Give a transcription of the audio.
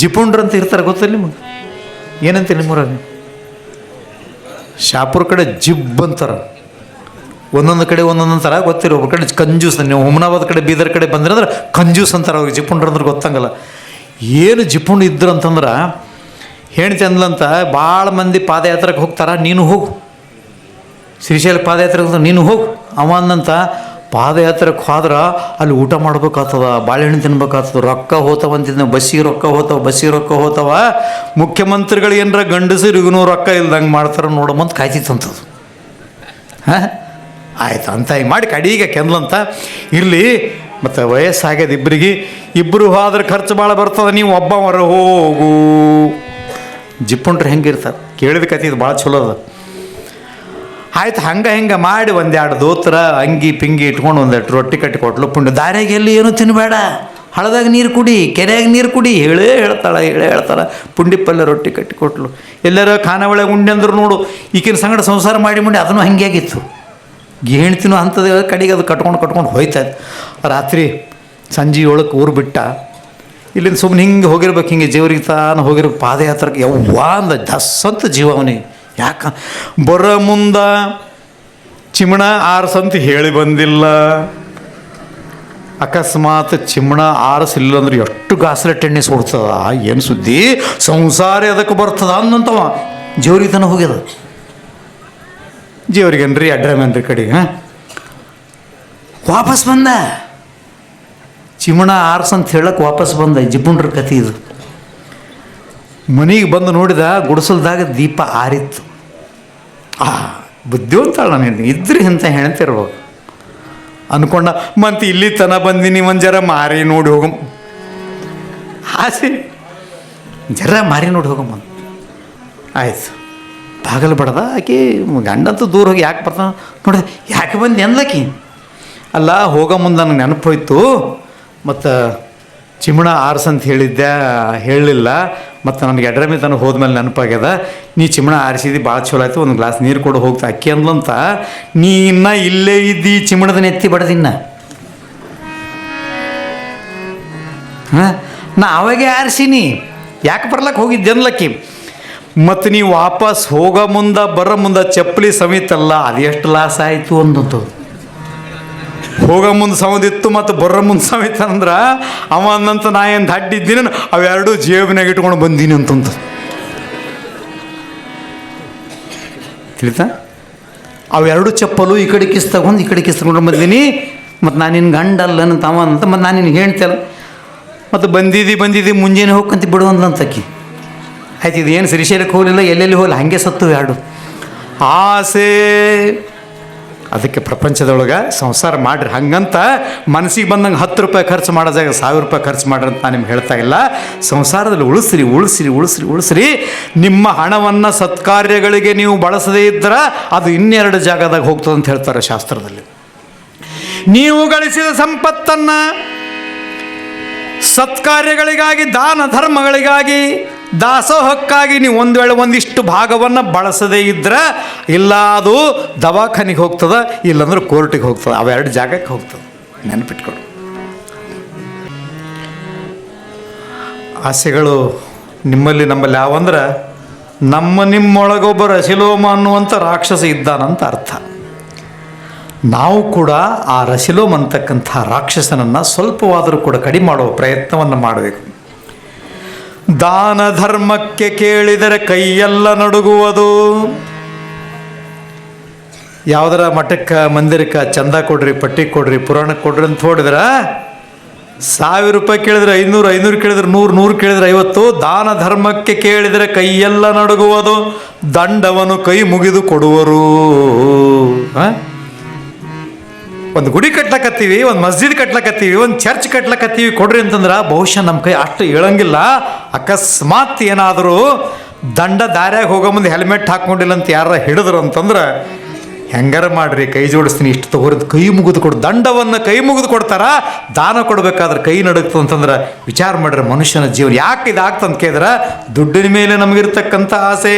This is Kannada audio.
ಜಿಪುಂಡ್ರು ಅಂತ ಇರ್ತಾರೆ ಗೊತ್ತಿಲ್ಲ ನಿಮಗೆ? ಏನಂತ ನಿಮ್ಮೂರಾಗ ಶಾಪುರ ಕಡೆ ಜಿಬ್ ಅಂತಾರ. ಒಂದೊಂದು ಕಡೆ ಒಂದೊಂದು ಥರ ಗೊತ್ತಿರೋ ಒಬ್ಬರ ಕಡೆ ಕಂಜೂಸ್, ನೀವು ಹುಮನಾಬಾದ್ ಕಡೆ, ಬೀದರ್ ಕಡೆ ಬಂದ್ರೆ ಅಂದ್ರೆ ಕಂಜೂಸ್ ಅಂತಾರೆ ಅವ್ರಿಗೆ, ಜಿಪುಂಡ್ರು ಅಂದ್ರೆ ಗೊತ್ತಂಗಲ್ಲ. ಏನು ಜಿಪುಂಡ್ ಇದ್ರು ಅಂತಂದ್ರೆ ಹೆಣ್ತಿ ಅಂದ್ಲಂತ ಭಾಳ ಮಂದಿ ಪಾದಯಾತ್ರೆಗೆ ಹೋಗ್ತಾರ, ನೀನು ಹೋಗು. ಶ್ರೀಶೈಲ ಪಾದಯಾತ್ರೆಗೆ ನೀನು ಹೋಗು. ಅವ ಅಂದಂತ ಪಾದಯಾತ್ರೆಗೆ ಹೋದ್ರೆ ಅಲ್ಲಿ ಊಟ ಮಾಡ್ಬೇಕಾಗ್ತದ, ಬಾಳೆಹಣ್ಣು ತಿನ್ಬೇಕಾಗ್ತದ, ರೊಕ್ಕ ಹೋತಾವ ಅಂತಿದ್ನ ಬಸ್ಸಿಗೆ ರೊಕ್ಕ ಹೋತವ, ಬಸ್ಸಿಗೆ ರೊಕ್ಕ ಹೋತವ. ಮುಖ್ಯಮಂತ್ರಿಗಳು ಏನರ ಗಂಡಸರಿಗೂ ರೊಕ್ಕ ಇಲ್ದಂಗೆ ಮಾಡ್ತಾರ ನೋಡಮಂತ ಕಾಯ್ತಿತ್ತಂತದು ಹಾಂ? ಆಯ್ತು, ಅಂತ ಹಿಂಗೆ ಮಾಡಿ ಕಡೀಗೆ ಕೆಂದ್ಲಂತ ಇರಲಿ ಮತ್ತು ವಯಸ್ಸಾಗ್ಯದ ಇಬ್ಬರಿಗೆ ಇಬ್ಬರು ಹೋದ್ರೆ ಖರ್ಚು ಭಾಳ ಬರ್ತದೆ, ನೀವು ಒಬ್ಬ ಹೊರ ಹೋಗು. ಜಿಪ್ಪುಂಟ್ರೆ ಹೆಂಗಿರ್ತಾರೆ? ಕೇಳಿದ ಕತೆ ಇದು ಭಾಳ ಚಲೋ ಅದ. ಆಯ್ತು, ಹಂಗೆ ಹಿಂಗೆ ಮಾಡಿ ಒಂದೆರಡು ದೋತ್ರ, ಅಂಗಿ, ಪಿಂಗಿ ಇಟ್ಕೊಂಡು ಒಂದೆರಡು ರೊಟ್ಟಿ ಕಟ್ಟಿ ಕೊಟ್ಲು. ಪುಂಡು ದಾರ್ಯಾಗ ಎಲ್ಲಿ ಏನೂ ತಿನ್ನಬೇಡ ಹಳದಾಗ ನೀರು ಕುಡಿ, ಕೆರೆಯಾಗ ನೀರು ಕುಡಿ, ಹೇಳೇ ಹೇಳ್ತಾಳೆ ಹೇಳೇ ಹೇಳ್ತಾಳೆ. ಪುಂಡಿ ಪಲ್ಯ ರೊಟ್ಟಿ ಕಟ್ಟಿ ಕೊಟ್ಲು. ಎಲ್ಲರ ಖಾನಾವಳಿ ಉಂಡೆ ಅಂದ್ರು ನೋಡು. ಈಕಿನ ಸಂಗಡ ಸಂಸಾರ ಮಾಡಿ ಮುಂಡಿ ಅದನ್ನು ಹಂಗೆ ಆಗಿತ್ತು. ಹೆಣ್ತಿನೂ ಅಂಥದ್ದು ಕಡೆಗೆ ಅದು ಕಟ್ಕೊಂಡು ಕಟ್ಕೊಂಡು ಹೋಯ್ತದೆ. ರಾತ್ರಿ ಸಂಜೆ ಏಳಕ್ಕೆ ಊರು ಬಿಟ್ಟ. ಇಲ್ಲಿಂದ ಸುಮ್ಮನೆ ಹಿಂಗೆ ಹೋಗಿರ್ಬೇಕು, ಹಿಂಗೆ ಜೀವರಿಗೆ ತಾನು ಹೋಗಿರ್ಬೇಕು ಪಾದಯಾತ್ರಕ್ಕೆ ಯವ್ವ ಅಂದ, ದಸ್ಸಂತ ಜೀವ ಅವನಿಗೆ. ಯಾಕ? ಬರ ಮುಂದ ಚಿಮಣ ಆರ್ಸಂತ ಹೇಳಿ ಬಂದಿಲ್ಲ. ಅಕಸ್ಮಾತ್ ಚಿಮಣ ಆರಿಸಿಲ್ಲ ಅಂದ್ರೆ ಎಷ್ಟು ಗಾಸಲೆ ಟೆನ್ನಿಸ್ ಹೊಡ್ತದ? ಏನು ಸುದ್ದಿ? ಸಂಸಾರ ಅದಕ್ಕೆ ಬರ್ತದ ಜೋರಿತನ ತನ ಹೋಗ್ಯದ. ಜೀವರಿಗೇನ್ರಿ ಅಡ್ರಮೇನ್ರಿ ಕಡೆಗೆ ವಾಪಸ್ ಬಂದ. ಚಿಮಣ ಆರ್ಸ್ ಅಂತ ಹೇಳಕ್ಕೆ ವಾಪಸ್ ಬಂದ. ಜಿಬ್ಬುಂಡ್ರ ಕತೆ ಇದು. ಮನೆಗೆ ಬಂದು ನೋಡಿದ ಗುಡಿಸಲ್ದಾಗ ದೀಪ ಆರಿತ್ತು. ಆ ಬುದ್ಧಿವಂತಾಳ ನಾನು ಇದ್ರಿ ಅಂತ ಹೇಳ್ತಿರ್ಬೋದು ಅನ್ಕೊಂಡ ಮತ್ತೆ ಇಲ್ಲಿ ತನ ಬಂದಿನಿ, ಒಂದು ಜರ ಮಾರಿ ನೋಡಿ ಹೋಗಮ್. ಆಸೆ. ಜರ ಮಾರಿ ನೋಡಿ ಹೋಗಮ್ಮ ಆಯ್ತು. ಬಾಗಲು ಬಡ್ದ ಆಕೆ, ಗಂಡಂತೂ ದೂರ ಹೋಗಿ ಯಾಕೆ ಬರ್ತಾನ? ನೋಡಿದೆ ಯಾಕೆ ಬಂದು ಎಂದಕಿ ಅಲ್ಲ, ಹೋಗೋ ಮುಂದೆ ನನಗೆ ನೆನಪು ಹೋಯ್ತು. ಮತ್ತು ಚಿಮಣ ಆರ್ಸ್ ಅಂತ ಹೇಳಿದ್ದೆ ಹೇಳಲಿಲ್ಲ. ಮತ್ತು ನನಗೆ ಎಡ್ರಮಿ ತನಕ ಹೋದ್ಮೇಲೆ ನೆನಪಾಗ್ಯದ, ನೀ ಚಿಮಣ ಆರಿಸಿದಿ, ಭಾಳ ಚಲೋ ಆಯ್ತು, ಒಂದು ಗ್ಲಾಸ್ ನೀರು ಕೊಡು, ಹೋಗ್ತಾ ಅಕ್ಕಿ ಅಂದ್ಲಂತ ನೀ ಇನ್ನ ಇಲ್ಲೇ ಇದ್ದಿ ಚಿಮಣದ ನೆತ್ತಿ ಬಡದಿನ್ನ ಹಾಂ? ನಾ ಅವಾಗೆ ಆರಿಸೀನಿ. ಯಾಕೆ ಬರ್ಲಕ್ಕೆ ಹೋಗಿದ್ದೆ ಅನ್ಲಕ್ಕಿ ಮತ್ತು ನೀವು ವಾಪಸ್ ಹೋಗೋ ಮುಂದೆ, ಬರೋ ಮುಂದೆ, ಚಪ್ಪಲಿ ಸಮೇತಲ್ಲ ಅದೆಷ್ಟು ಲಾಸ್ ಆಯಿತು ಅಂದಂತು ಹೋಗೋ ಮುಂದೆ ಸಮದಿತ್ತು ಮತ್ತು ಬರೋ ಮುಂದೆ ಸಮೇತ ಅಂದ್ರೆ, ಅವ ಅಂದಂತ ನಾ ಏನು ದಡ್ಡಿದ್ದೀನಿ ಅವೆರಡೂ ಜೇಬಿನಾಗ ಇಟ್ಕೊಂಡು ಬಂದೀನಿ ಅಂತಂತ. ತಿಳಿತಾ? ಅವೆರಡು ಚಪ್ಪಲು, ಈ ಕಡೆ ಕಿಸ್ ತಗೊಂಡು ಈ ಕಡೆ ಕಿಸ್ ತಗೊಂಡು ಬಂದೀನಿ, ಮತ್ತು ನಾನು ನಿನ್ನ ಗಂಡ ಅಲ್ಲ ಅಂತ ಮತ್ತು ನಾನು ನಿನ್ಗೆ ಹೇಳ್ತೇನೆ ಮತ್ತು ಬಂದಿದ್ದಿ ಬಂದಿದ್ದಿ ಮುಂಜಾನೆ ಹೋಗ್ಕಂತ ಬಿಡು ಅಂತಕ್ಕಿ ಆಯ್ತು ಇದು ಏನು ಶ್ರೀಶೈಲಕ್ಕೆ ಹೋಗಲಿಲ್ಲ, ಎಲ್ಲೆಲ್ಲಿ ಹೋಗಲ್ಲ ಹಾಗೆ ಸತ್ತು ಎರಡು. ಆಸೆ ಅದಕ್ಕೆ ಪ್ರಪಂಚದೊಳಗೆ ಸಂಸಾರ ಮಾಡ್ರಿ. ಹಂಗಂತ ಮನಸ್ಸಿಗೆ ಬಂದಂಗೆ ಹತ್ತು ರೂಪಾಯಿ ಖರ್ಚು ಮಾಡೋದಾಗ ಸಾವಿರ ರೂಪಾಯಿ ಖರ್ಚು ಮಾಡ್ರಿ ಅಂತ ನಾನು ನಿಮ್ಗೆ ಹೇಳ್ತಾ ಇಲ್ಲ. ಸಂಸಾರದಲ್ಲಿ ಉಳಿಸ್ರಿ ಉಳಿಸ್ರಿ ಉಳಿಸ್ರಿ ಉಳಿಸ್ರಿ. ನಿಮ್ಮ ಹಣವನ್ನು ಸತ್ಕಾರ್ಯಗಳಿಗೆ ನೀವು ಬಳಸದೇ ಇದ್ದರೆ ಅದು ಇನ್ನೆರಡು ಜಾಗದಾಗ ಹೋಗ್ತದೆ ಅಂತ ಹೇಳ್ತಾರೆ ಶಾಸ್ತ್ರದಲ್ಲಿ. ನೀವು ಗಳಿಸಿದ ಸಂಪತ್ತನ್ನು ಸತ್ಕಾರ್ಯಗಳಿಗಾಗಿ, ದಾನ ಧರ್ಮಗಳಿಗಾಗಿ ದಾಸೋಹಕ್ಕಾಗಿ ನೀವು ಒಂದು ವೇಳೆ ಒಂದಿಷ್ಟು ಭಾಗವನ್ನು ಬಳಸದೇ ಇದ್ರೆ ಇಲ್ಲ, ಅದು ದವಾಖಾನಿಗೆ ಹೋಗ್ತದೆ, ಇಲ್ಲಾಂದ್ರೆ ಕೋರ್ಟಿಗೆ ಹೋಗ್ತದೆ. ಅವೆರಡು ಜಾಗಕ್ಕೆ ಹೋಗ್ತದೆ. ನೆನಪಿಟ್ಕೊಡು ಆಸೆಗಳು ನಿಮ್ಮಲ್ಲಿ ನಮ್ಮಲ್ಲಿ ಯಾವಂದ್ರೆ ನಮ್ಮ ನಿಮ್ಮೊಳಗೊಬ್ಬ ರಸಿಲೋಮ ಅನ್ನುವಂಥ ರಾಕ್ಷಸ ಇದ್ದಾನಂತ ಅರ್ಥ. ನಾವು ಕೂಡ ಆ ರಸಿಲೋಮ್ ಅಂತಕ್ಕಂಥ ರಾಕ್ಷಸನನ್ನು ಸ್ವಲ್ಪವಾದರೂ ಕೂಡ ಕಡಿಮೆ ಮಾಡುವ ಪ್ರಯತ್ನವನ್ನು ಮಾಡಬೇಕು. ದಾನ ಧರ್ಮಕ್ಕೆ ಕೇಳಿದರೆ ಕೈಯೆಲ್ಲ ನಡುಗುವುದು. ಯಾವುದರ ಮಠಕ್ಕೆ, ಮಂದಿರಕ್ಕೆ ಚಂದ ಕೊಡ್ರಿ, ಪಟ್ಟಿ ಕೊಡ್ರಿ ಪುರಾಣಕ್ಕೆ ಕೊಡ್ರಿ ಅಂತ ಹೊಡಿದ್ರ, ಸಾವಿರ ರೂಪಾಯಿ ಕೇಳಿದ್ರೆ ಐನೂರು ಐನೂರು ಕೇಳಿದ್ರೆ ನೂರು ನೂರು ಕೇಳಿದ್ರೆ ಐವತ್ತು, ದಾನ ಧರ್ಮಕ್ಕೆ ಕೇಳಿದರೆ ಕೈಯೆಲ್ಲ ನಡುಗುವುದು. ದಂಡವನ್ನು ಕೈ ಮುಗಿದು ಕೊಡುವರು. ಹಾಂ? ಒಂದು ಗುಡಿ ಕಟ್ಲಕತ್ತೀವಿ, ಒಂದು ಮಸ್ಜಿದ್ ಕಟ್ಲಕತ್ತೀವಿ, ಒಂದು ಚರ್ಚ್ ಕಟ್ಲಕತ್ತೀವಿ, ಕೊಡ್ರಿ ಅಂತಂದ್ರೆ ಬಹುಶಃ ನಮ್ಮ ಕೈ ಅಷ್ಟು ಹೇಳಂಗಿಲ್ಲ ಅಕಸ್ಮಾತ್ ಏನಾದರೂ ದಂಡ ದಾರ್ಯಾಗ ಹೋಗೋ ಮುಂದೆ ಹೆಲ್ಮೆಟ್ ಹಾಕ್ಕೊಂಡಿಲ್ಲ ಅಂತ ಯಾರ ಹಿಡಿದ್ರು ಅಂತಂದ್ರೆ ಹೆಂಗಾರ ಮಾಡ್ರಿ, ಕೈ ಜೋಡಿಸ್ತೀನಿ, ಇಷ್ಟು ತಗೋರಿದ್ ಕೈ ಮುಗಿದು ಕೊಡು. ದಂಡವನ್ನು ಕೈ ಮುಗಿದು ಕೊಡ್ತಾರ, ದಾನ ಕೊಡಬೇಕಾದ್ರೆ ಕೈ ನಡುಗ್ತು ಅಂತಂದ್ರೆ ವಿಚಾರ ಮಾಡ್ರಿ ಮನುಷ್ಯನ ಜೀವನ. ಯಾಕೆ ಇದಾಗ್ತಂತ ಕೇಳಿದ್ರೆ, ದುಡ್ಡಿನ ಮೇಲೆ ನಮಗಿರ್ತಕ್ಕಂಥ ಆಸೆ.